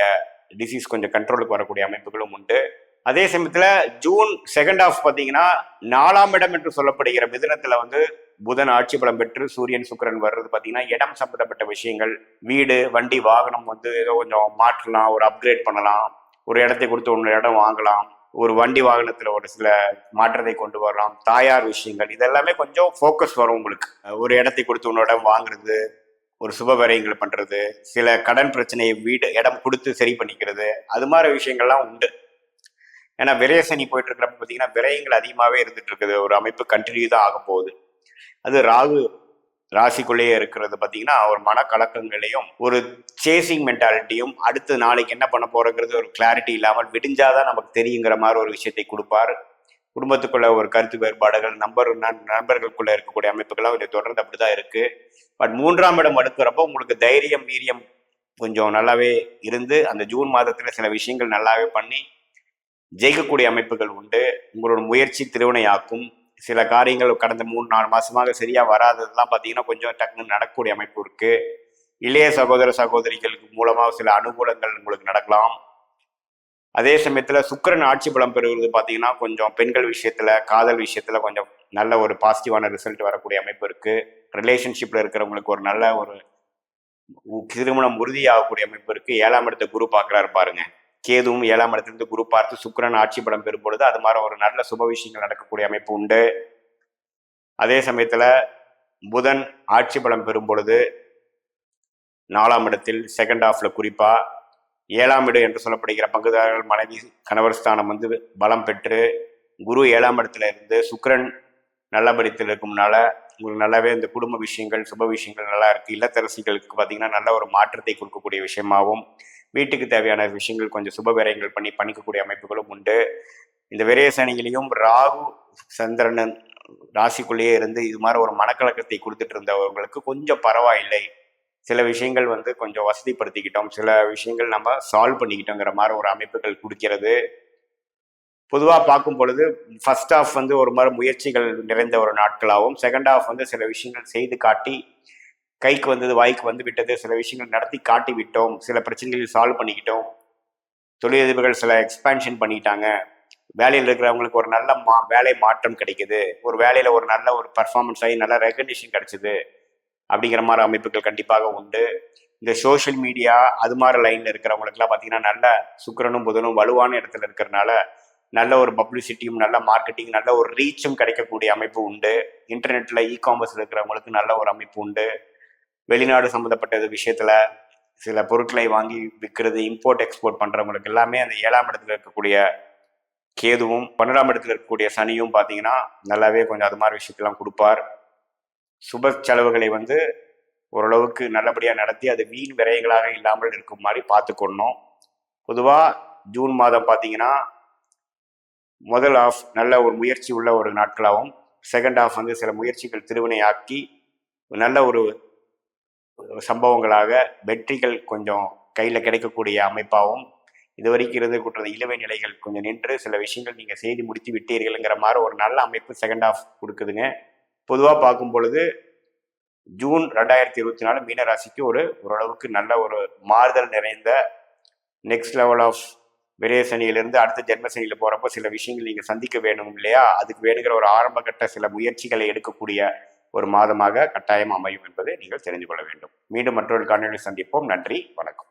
டிசீஸ் கொஞ்சம் கண்ட்ரோலுக்கு வரக்கூடிய அமைப்புகளும் உண்டு. அதே சமயத்தில் ஜூன் செகண்ட் ஆஃப் பார்த்தீங்கன்னா நாலாம் இடம் என்று சொல்லப்படுகிற மிதனத்தில் வந்து புதன் ஆட்சி பலம் பெற்று சூரியன் சுக்கிரன் வர்றது பார்த்தீங்கன்னா இடம் சம்பந்தப்பட்ட விஷயங்கள் வீடு வண்டி வாகனம் வந்து ஏதோ கொஞ்சம் மாற்றலாம் ஒரு அப்கிரேட் பண்ணலாம் ஒரு இடத்தை கொடுத்து ஒன்று இடம் வாங்கலாம் ஒரு வண்டி வாகனத்தில் ஒரு சில மாற்றத்தை கொண்டு வரலாம் தாயார் விஷயங்கள் இதெல்லாமே கொஞ்சம் ஃபோக்கஸ் வரும் உங்களுக்கு. ஒரு இடத்தை கொடுத்து உன்னோட இடம் வாங்குறது ஒரு சுப விரயங்கள் பண்ணுறது சில கடன் பிரச்சனையை வீடு இடம் கொடுத்து சரி பண்ணிக்கிறது அது மாதிரி விஷயங்கள்லாம் உண்டு. ஏன்னா விரயசனி போயிட்டு இருக்கிறப்ப பார்த்தீங்கன்னா விரயங்கள் அதிகமாகவே இருந்துட்டு இருக்குது ஒரு அமைப்பு கண்டினியூ தான் ஆக போகுது. அது ராகு ராசிக்குள்ளேயே இருக்கிறது பார்த்தீங்கன்னா ஒரு மனக்கலக்கங்களையும் ஒரு சேசிங் மென்டாலிட்டியும் அடுத்து நாளைக்கு என்ன பண்ண போறோங்கிறது ஒரு கிளாரிட்டி இல்லாமல் விடிஞ்சாதான் நமக்கு தெரியுங்கிற மாதிரி ஒரு விஷயத்தை கொடுப்பார். குடும்பத்துக்குள்ள ஒரு கருத்து வேறுபாடுகள் நம்பர் நண்பர்களுக்குள்ள இருக்கக்கூடிய அமைப்புகள்லாம் கொஞ்சம் தொடர்ந்து அப்படிதான் இருக்கு. பட் மூன்றாம் இடம் அடுக்கிறப்போ உங்களுக்கு தைரியம் வீரியம் கொஞ்சம் நல்லாவே இருந்து அந்த ஜூன் மாதத்துல சில விஷயங்கள் நல்லாவே பண்ணி ஜெயிக்கக்கூடிய அமைப்புகள் உண்டு. உங்களோட முயற்சி திருவினையாக்கும். சில காரியங்கள் கடந்த மூணு நாலு மாசமாக சரியா வராததெல்லாம் பார்த்தீங்கன்னா கொஞ்சம் டக்குன்னு நடக்கக்கூடிய அமைப்பு இருக்கு. இளைய சகோதர சகோதரிகளுக்கு மூலமாக சில அனுகூலங்கள் உங்களுக்கு நடக்கலாம். அதே சமயத்தில் சுக்கரன் ஆட்சி பலம் பெறுவது பார்த்தீங்கன்னா கொஞ்சம் பெண்கள் விஷயத்தில் காதல் விஷயத்தில் கொஞ்சம் நல்ல ஒரு பாசிட்டிவான ரிசல்ட் வரக்கூடிய அமைப்பு இருக்குது ரிலேஷன்ஷிப்பில் இருக்கிறவங்களுக்கு ஒரு நல்ல ஒரு திருமணம் உறுதியாகக்கூடிய அமைப்பு இருக்குது ஏழாம் இடத்த குரு பார்க்குறாரு பாருங்க. கேதுவும் ஏழாம் இடத்துலேருந்து குரு பார்த்து சுக்கரன் ஆட்சி பலம் பெறும் பொழுது அது மாதிரி ஒரு நல்ல சுப விஷயங்கள் நடக்கக்கூடிய அமைப்பு உண்டு. அதே சமயத்தில் புதன் ஆட்சி பலம் பெறும் பொழுது நாலாம் இடத்தில் செகண்ட் ஹாஃப்ல குறிப்பாக ஏழாம் இடம் என்று சொல்லப்படுகிற பங்குதாரர்கள் மனைவி கணவர் ஸ்தானம் வந்து பலம் பெற்று குரு ஏழாம் இடத்துல இருந்து நல்ல நல்லபடித்தில் இருக்கும்னால உங்களுக்கு நல்லாவே இந்த குடும்ப விஷயங்கள் சுப விஷயங்கள் நல்லா இருக்கு. இல்லத்தரசிகளுக்கு பார்த்தீங்கன்னா நல்ல ஒரு மாற்றத்தை கொடுக்கக்கூடிய விஷயமாகவும் வீட்டுக்கு தேவையான விஷயங்கள் கொஞ்சம் சுப விரயங்கள் பண்ணி பண்ணிக்கக்கூடிய அமைப்புகளும் உண்டு. இந்த விரய சனிகளையும் ராகு சந்திரன் ராசிக்குள்ளேயே இருந்து இது மாதிரி ஒரு மனக்கலக்கத்தை கொடுத்துட்டு இருந்தவங்களுக்கு கொஞ்சம் பரவாயில்லை. சில விஷயங்கள் வந்து கொஞ்சம் வசதிப்படுத்திக்கிட்டோம். சில விஷயங்கள் நம்ம சால்வ் பண்ணிக்கிட்டோங்கிற மாதிரி ஒரு அமைப்புகள் கொடுக்கிறது. பொதுவாக பார்க்கும் பொழுது ஃபர்ஸ்ட் ஆஃப் வந்து ஒரு மாதிரி முயற்சிகள் நிறைந்த ஒரு நாட்களாகவும் செகண்ட் ஆஃப் வந்து சில விஷயங்கள் செய்து காட்டி கைக்கு வந்தது வாய்க்கு வந்து விட்டது சில விஷயங்கள் நடத்தி காட்டி விட்டோம். சில பிரச்சனைகளை சால்வ் பண்ணிக்கிட்டோம். தொழிலதிபர்கள் சில எக்ஸ்பான்ஷன் பண்ணிட்டாங்க. வேலையில் இருக்கிறவங்களுக்கு ஒரு நல்ல மா வேலை மாற்றம் கிடைக்குது. ஒரு வேலையில் ஒரு நல்ல ஒரு பர்ஃபார்மன்ஸ் ஆகி நல்ல ரெகக்னிஷன் கிடைச்சிது. அப்படிங்கிற மாதிரி அமைப்புகள் கண்டிப்பாக உண்டு. இந்த சோஷியல் மீடியா அது மாதிரி லைனில் இருக்கிறவங்களுக்குலாம் பார்த்தீங்கன்னா நல்ல சுக்கிரனும் புதனும் வலுவான இடத்துல இருக்கிறனால நல்ல ஒரு பப்ளிசிட்டியும் நல்ல மார்க்கெட்டிங் நல்ல ஒரு ரீச்சும் கிடைக்கக்கூடிய அமைப்பு உண்டு. இன்டர்நெட்டில் இ காமர்ஸில் இருக்கிறவங்களுக்கு நல்ல ஒரு அமைப்பு உண்டு. வெளிநாடு சம்மந்தப்பட்ட விஷயத்தில் சில பொருட்களை வாங்கி விற்கிறது இம்போர்ட் எக்ஸ்போர்ட் பண்ணுறவங்களுக்கு எல்லாமே அந்த ஏழாம் இடத்துல இருக்கக்கூடிய கேதுவும் பன்னெண்டாம் இடத்துல இருக்கக்கூடிய சனியும் பார்த்தீங்கன்னா நல்லாவே கொஞ்சம் அது மாதிரி விஷயத்தெல்லாம் கொடுப்பார். சுப செலவுகளை வந்து ஓரளவுக்கு நல்லபடியாக நடத்தி அது வீண் விரயங்களாக இல்லாமல் இருக்கும் மாதிரி பார்த்துக்கொள்ளணும் பொதுவாக ஜூன் மாதம் பார்த்தீங்கன்னா முதல் ஆஃப் நல்ல ஒரு முயற்சி உள்ள ஒரு நாட்களாகவும் செகண்ட் ஆஃப் வந்து சில முயற்சிகள் திருவினையாக்கி நல்ல ஒரு சம்பவங்களாக வெற்றிகள் கொஞ்சம் கையில் கிடைக்கக்கூடிய அமைப்பாகவும் இதுவரைக்கும் இருந்து கூட்டுற இழுவை நிலைகள் கொஞ்சம் நின்று சில விஷயங்கள் நீங்கள் செய்து முடித்து விட்டீர்கள்ங்கிற மாதிரி ஒரு நல்ல அமைப்பு செகண்ட் ஆஃப் கொடுக்குதுங்க. பொதுவாக பார்க்கும் பொழுது ஜூன் ரெண்டாயிரத்தி இருபத்தி நாலு மீனராசிக்கு ஒரு ஓரளவுக்கு நல்ல ஒரு மாறுதல் நிறைந்த நெக்ஸ்ட் லெவல் ஆஃப் விரய சனியிலிருந்து அடுத்த ஜென்ம சனியில் போகிறப்போ சில விஷயங்கள் நீங்கள் சந்திக்க வேணும் இல்லையா? அதுக்கு வேணுங்கிற ஒரு ஆரம்ப கட்ட சில முயற்சிகளை எடுக்கக்கூடிய ஒரு மாதமாக கட்டாயம் அமையும் என்பதை நீங்கள் தெரிந்து கொள்ள வேண்டும். மீண்டும் மற்றொரு காணொலி சந்திப்போம். நன்றி. வணக்கம்.